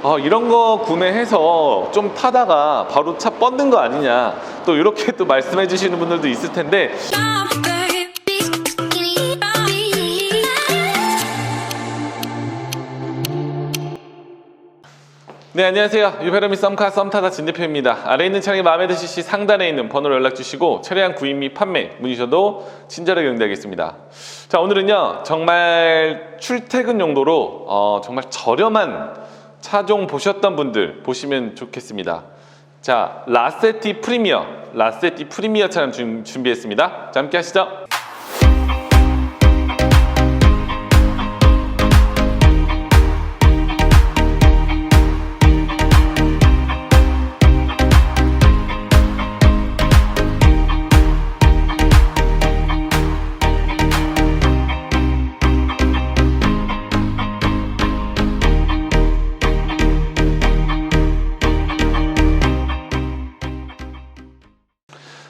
어, 이런 거 구매해서 좀 타다가 바로 차 뻗는 거 아니냐. 또 이렇게 또 말씀해 주시는 분들도 있을 텐데. 네 안녕하세요. 유페르미 썸카 썸타다 진대표입니다. 아래 있는 차량이 마음에 드실 시 상단에 있는 번호로 연락 주시고 차량 구입 및 판매 문의셔도 친절하게 응대하겠습니다. 자 오늘은요 정말 출퇴근 용도로 어, 정말 저렴한 차종 보셨던 분들 보시면 좋겠습니다. 자 라세티 프리미어 라세티 프리미어 차량 준- 준비했습니다. 자 함께 하시죠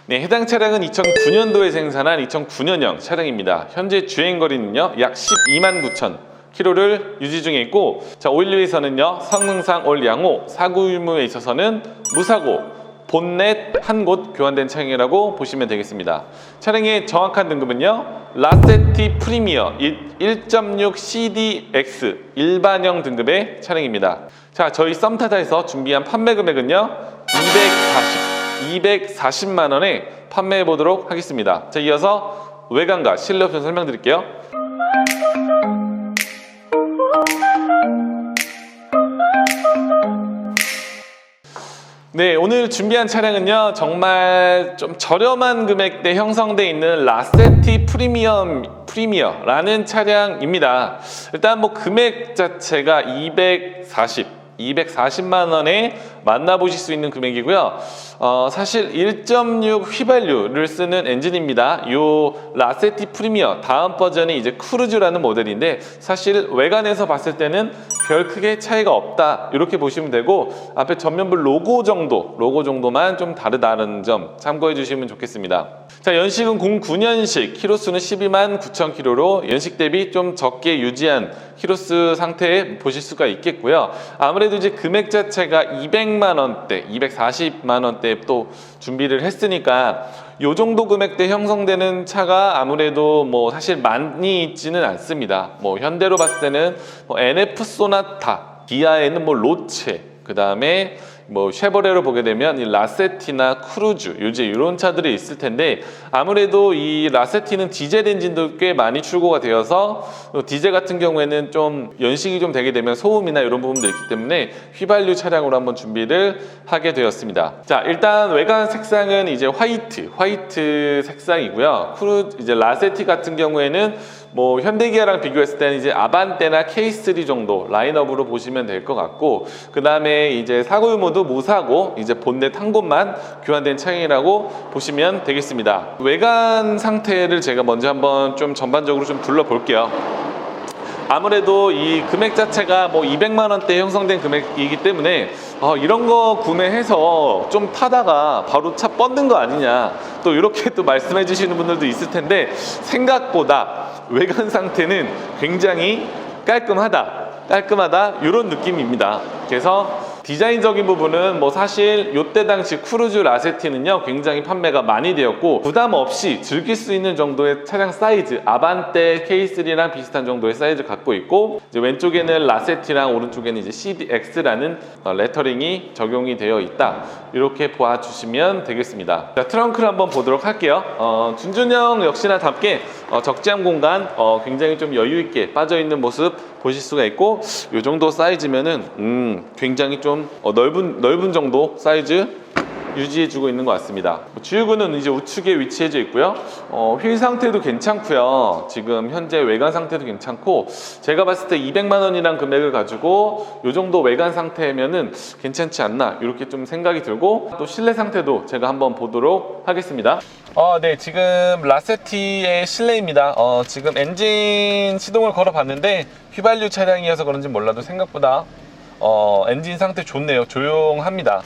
네, 해당 차량은 2009년도에 생산한 2009년형 차량입니다. 현재 주행 거리는요, 약 12만 9천 킬로를 유지 중에 있고, 자, 오일류에서는요, 성능상 올 양호, 사고 유무에 있어서는 무사고, 본넷 한 곳 교환된 차량이라고 보시면 되겠습니다. 차량의 정확한 등급은요, 라세티 프리미어 1.6 CDX 일반형 등급의 차량입니다. 자, 저희 썸타다에서 준비한 판매 금액은요, 240 240만 원에 판매해 보도록 하겠습니다. 자, 이어서 외관과 실내 옵션 설명드릴게요. 네, 오늘 준비한 차량은요, 정말 좀 저렴한 금액대 형성되어 있는 라세티 프리미엄 프리미어라는 차량입니다. 일단 뭐 금액 자체가 240, 240만 원에 만나보실 수 있는 금액이고요. 어, 사실 1.6 휘발유를 쓰는 엔진입니다. 요 라세티 프리미어 다음 버전이 이제 크루즈라는 모델인데 사실 외관에서 봤을 때는 별 크게 차이가 없다 이렇게 보시면 되고 앞에 전면부 로고 정도 로고 정도만 좀 다르다는 점 참고해 주시면 좋겠습니다. 자 연식은 09년식 키로수는 12만 9천 킬로로 연식 대비 좀 적게 유지한 키로수 상태에 보실 수가 있겠고요. 아무래도 이제 금액 자체가 200만 원대, 240만 원대 또 준비를 했으니까 요 정도 금액대 형성되는 차가 아무래도 뭐 사실 많이 있지는 않습니다. 뭐 현대로 봤을 때는 뭐 NF 소나타, 기아에는 뭐 로체, 그 다음에 뭐 쉐보레로 보게 되면 이 라세티나 크루즈 요즘 이런 차들이 있을 텐데 아무래도 이 라세티는 디젤 엔진도 꽤 많이 출고가 되어서 또 디젤 같은 경우에는 좀 연식이 좀 되게 되면 소음이나 이런 부분들이 있기 때문에 휘발유 차량으로 한번 준비를 하게 되었습니다. 자 일단 외관 색상은 이제 화이트 화이트 색상이고요. 크루 이제 라세티 같은 경우에는 뭐 현대기아랑 비교했을 때는 이제 아반떼나 K3 정도 라인업으로 보시면 될 것 같고 그 다음에 이제 사고 유무도 무사고 이제 본넷 한 곳만 교환된 차량이라고 보시면 되겠습니다. 외관 상태를 제가 먼저 한번 좀 전반적으로 좀 둘러볼게요. 아무래도 이 금액 자체가 뭐 200만 원대 형성된 금액이기 때문에 어, 이런 거 구매해서 좀 타다가 바로 차 뻗는 거 아니냐 또 이렇게 또 말씀해 주시는 분들도 있을 텐데 생각보다 외관 상태는 굉장히 깔끔하다. 깔끔하다. 이런 느낌입니다. 그래서 디자인적인 부분은 뭐 사실 요때 당시 크루즈 라세티는요 굉장히 판매가 많이 되었고 부담 없이 즐길 수 있는 정도의 차량 사이즈 아반떼 K3랑 비슷한 정도의 사이즈 갖고 있고 왼쪽에는 라세티랑 오른쪽에는 이제 CDX라는 어, 레터링이 적용이 되어 있다. 이렇게 보아주시면 되겠습니다. 자 트렁크를 한번 보도록 할게요. 어, 준준형 역시나 답게 어, 적재함 공간 어, 굉장히 좀 여유 있게 빠져 있는 모습 보실 수가 있고 이 정도 사이즈면은 음, 굉장히 좀 어, 넓은 넓은 정도 사이즈 유지해주고 있는 것 같습니다. 주유구는 이제 우측에 위치해져 있고요. 어, 휠 상태도 괜찮고요. 지금 현재 외관 상태도 괜찮고 제가 봤을 때 200만 원이란 금액을 가지고 이 정도 외관 상태면은 괜찮지 않나 이렇게 좀 생각이 들고 또 실내 상태도 제가 한번 보도록 하겠습니다. 어, 네, 지금 라세티의 실내입니다. 어, 지금 엔진 시동을 걸어 봤는데 휘발유 차량이어서 그런지 몰라도 생각보다 어, 엔진 상태 좋네요. 조용합니다.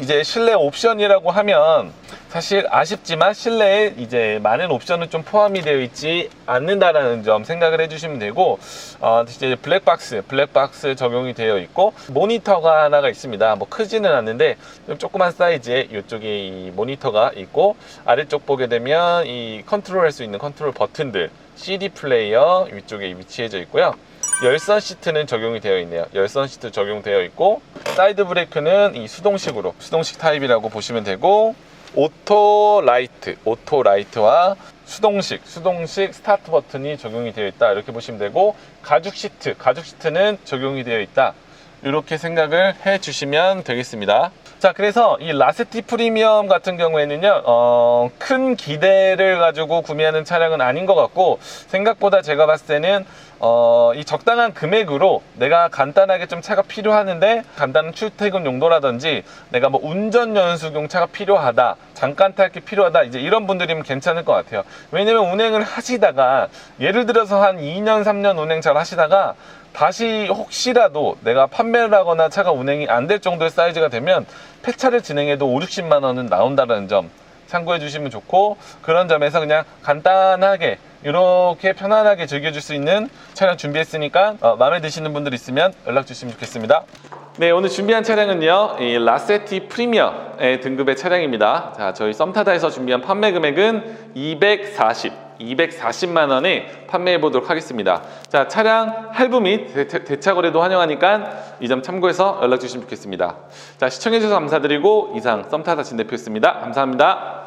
이제 실내 옵션이라고 하면 사실 아쉽지만 실내에 이제 많은 옵션은 좀 포함이 되어 있지 않는다라는 점 생각을 해주시면 되고 어, 이제 블랙박스 블랙박스 적용이 되어 있고 모니터가 하나가 있습니다. 뭐 크지는 않는데 좀 조그만 사이즈의 이쪽에 이 모니터가 있고 아래쪽 보게 되면 이 컨트롤 할 수 있는 컨트롤 버튼들 CD 플레이어 위쪽에 위치해져 있고요. 열선 시트는 적용이 되어 있네요. 열선 시트 적용되어 있고 사이드 브레이크는 이 수동식으로 수동식 타입이라고 보시면 되고 오토 라이트, 오토 라이트와 수동식, 수동식 스타트 버튼이 적용이 되어 있다. 이렇게 보시면 되고 가죽 시트, 가죽 시트는 적용이 되어 있다. 이렇게 생각을 해 주시면 되겠습니다. 자, 그래서 이 라세티 프리미엄 같은 경우에는요, 어, 큰 기대를 가지고 구매하는 차량은 아닌 것 같고, 생각보다 제가 봤을 때는, 어, 이 적당한 금액으로 내가 간단하게 좀 차가 필요하는데, 간단한 출퇴근 용도라든지, 내가 뭐 운전 연수용 차가 필요하다, 잠깐 탈 게 필요하다, 이제 이런 분들이면 괜찮을 것 같아요. 왜냐면 운행을 하시다가, 예를 들어서 한 2년, 3년 운행 잘 하시다가, 다시 혹시라도 내가 판매를 하거나 차가 운행이 안 될 정도의 사이즈가 되면 폐차를 진행해도 5, 60만 원은 나온다는 점 참고해 주시면 좋고 그런 점에서 그냥 간단하게 이렇게 편안하게 즐겨줄 수 있는 차량 준비했으니까 어, 마음에 드시는 분들 있으면 연락 주시면 좋겠습니다. 네, 오늘 준비한 차량은요, 이 라세티 프리미어의 등급의 차량입니다. 자, 저희 썸타다에서 준비한 판매 금액은 240. 240만 원에 판매해 보도록 하겠습니다. 자, 차량 할부 및 대, 대차 거래도 환영하니까 이 점 참고해서 연락 주시면 좋겠습니다. 자, 시청해 주셔서 감사드리고 이상 썸타다 진 대표였습니다. 감사합니다.